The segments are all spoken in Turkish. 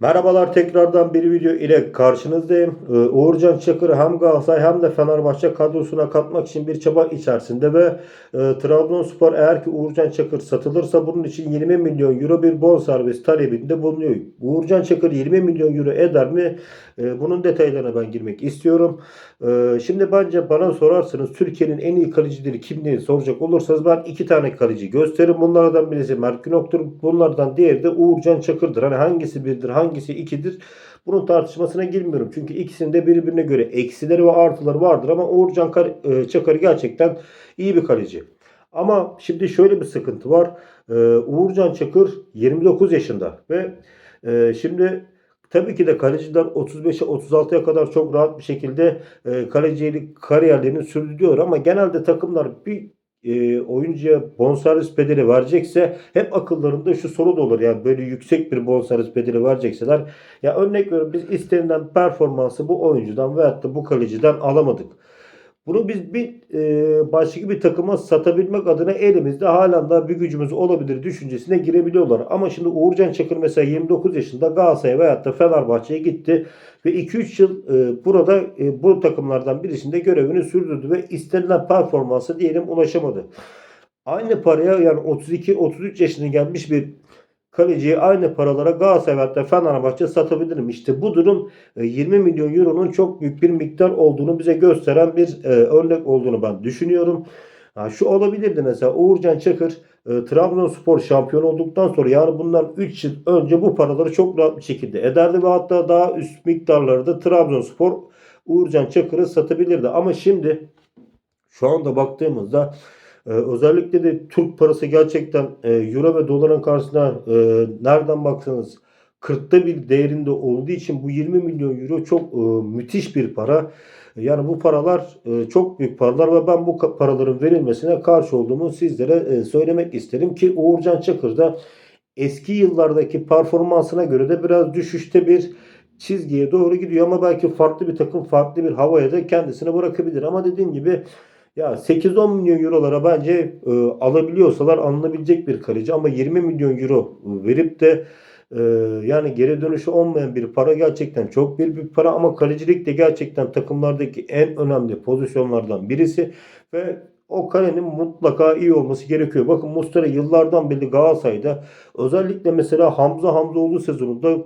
Merhabalar tekrardan bir video ile karşınızdayım. Ee, Uğurcan Çakır hem Galatasaray hem de Fenerbahçe kadrosuna katmak için bir çaba içerisinde ve e, Trabzonspor eğer ki Uğurcan Çakır satılırsa bunun için 20 milyon euro bir bonservis talebinde bulunuyor. Uğurcan Çakır 20 milyon euro eder mi? E, bunun detaylarına ben girmek istiyorum. E, şimdi bence bana sorarsanız Türkiye'nin en iyi kalecileri kim diye soracak olursanız ben iki tane kaleci gösteririm. Bunlardan birisi Mert Günok'tur. Bunlardan diğeri de Uğurcan Çakır'dır. Hani hangisi birdir, hangisi ikidir? Bunun tartışmasına girmiyorum. Çünkü ikisinin de birbirine göre eksileri ve artıları vardır ama Uğurcan e, Çakır gerçekten iyi bir kaleci. Ama şimdi şöyle bir sıkıntı var. Ee, Uğurcan Çakır 29 yaşında ve e, şimdi tabii ki de kaleciler 35'e 36'ya kadar çok rahat bir şekilde e, kalecilik kariyerlerini sürdürüyor ama genelde takımlar bir e, oyuncuya bonservis bedeli verecekse hep akıllarında şu soru da olur. Yani böyle yüksek bir bonservis bedeli verecekseler ya örnek veriyorum biz istenilen performansı bu oyuncudan veyahut da bu kaleciden alamadık. Bunu biz bir e, başka bir takıma satabilmek adına elimizde halen daha bir gücümüz olabilir düşüncesine girebiliyorlar. Ama şimdi Uğurcan Çakır mesela 29 yaşında Galatasaray veyahut da Fenerbahçe'ye gitti ve 2-3 yıl e, burada e, bu takımlardan birisinde görevini sürdürdü ve istenilen performansa diyelim ulaşamadı. Aynı paraya yani 32-33 yaşına gelmiş bir kaleciyi aynı paralara Galatasaray da Fenerbahçe satabilirim. İşte bu durum e, 20 milyon euronun çok büyük bir miktar olduğunu bize gösteren bir e, örnek olduğunu ben düşünüyorum. Ha, şu olabilirdi mesela Uğurcan Çakır e, Trabzonspor şampiyon olduktan sonra yani bundan 3 yıl önce bu paraları çok rahat bir şekilde ederdi ve hatta daha üst miktarları da Trabzonspor Uğurcan Çakır'ı satabilirdi. Ama şimdi şu anda baktığımızda ee, özellikle de Türk parası gerçekten e, euro ve doların karşısında e, nereden baksanız 40'ta bir değerinde olduğu için bu 20 milyon euro çok e, müthiş bir para. Yani bu paralar e, çok büyük paralar ve ben bu paraların verilmesine karşı olduğumu sizlere e, söylemek isterim ki Uğurcan Çakır da eski yıllardaki performansına göre de biraz düşüşte bir çizgiye doğru gidiyor ama belki farklı bir takım farklı bir havaya da kendisini bırakabilir ama dediğim gibi ya 8-10 milyon eurolara bence e, alabiliyorsalar alınabilecek bir kaleci ama 20 milyon euro verip de e, yani geri dönüşü olmayan bir para gerçekten çok büyük bir para ama kalecilik de gerçekten takımlardaki en önemli pozisyonlardan birisi ve o kalenin mutlaka iyi olması gerekiyor. Bakın Muslera yıllardan beri Galatasaray'da özellikle mesela Hamza Hamzoğlu sezonunda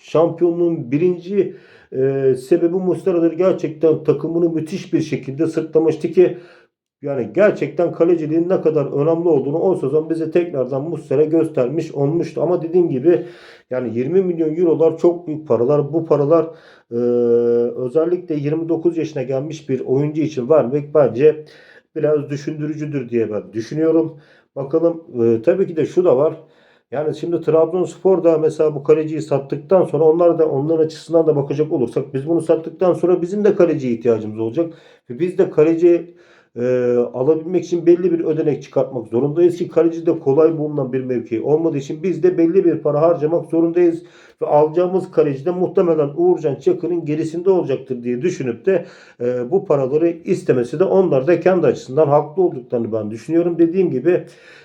şampiyonluğun birinci e, sebebi Muslera'dır. Gerçekten takımını müthiş bir şekilde sırtlamıştı ki yani gerçekten kaleciliğin ne kadar önemli olduğunu o sezon bize tekrardan Muslera göstermiş olmuştu. Ama dediğim gibi yani 20 milyon eurolar çok büyük paralar. Bu paralar e, özellikle 29 yaşına gelmiş bir oyuncu için vermek bence biraz düşündürücüdür diye ben düşünüyorum. Bakalım e, tabii ki de şu da var. Yani şimdi Trabzonspor da mesela bu kaleciyi sattıktan sonra onlar da onların açısından da bakacak olursak biz bunu sattıktan sonra bizim de kaleciye ihtiyacımız olacak. Ve biz de kaleci e, alabilmek için belli bir ödenek çıkartmak zorundayız ki kaleci de kolay bulunan bir mevki olmadığı için biz de belli bir para harcamak zorundayız. Ve alacağımız kaleci de muhtemelen Uğurcan Çakır'ın gerisinde olacaktır diye düşünüp de e, bu paraları istemesi de onlar da kendi açısından haklı olduklarını ben düşünüyorum. Dediğim gibi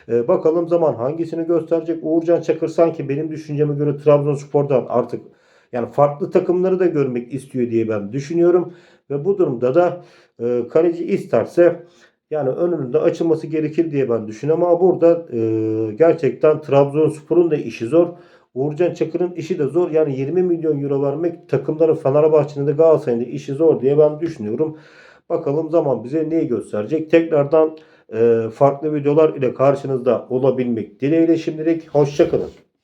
e, bakalım zaman hangisini gösterecek. Uğurcan Çakır sanki benim düşünceme göre Trabzonspor'dan artık yani farklı takımları da görmek istiyor diye ben düşünüyorum. Ve bu durumda da e, kaleci isterse yani önünün de açılması gerekir diye ben düşünüyorum. Ama burada e, gerçekten Trabzonspor'un da işi zor. Uğurcan Çakır'ın işi de zor. Yani 20 milyon euro vermek takımların Fenerbahçe'nin de Galatasaray'ın da işi zor diye ben düşünüyorum. Bakalım zaman bize neyi gösterecek. Tekrardan e, farklı videolar ile karşınızda olabilmek dileğiyle şimdilik hoşçakalın.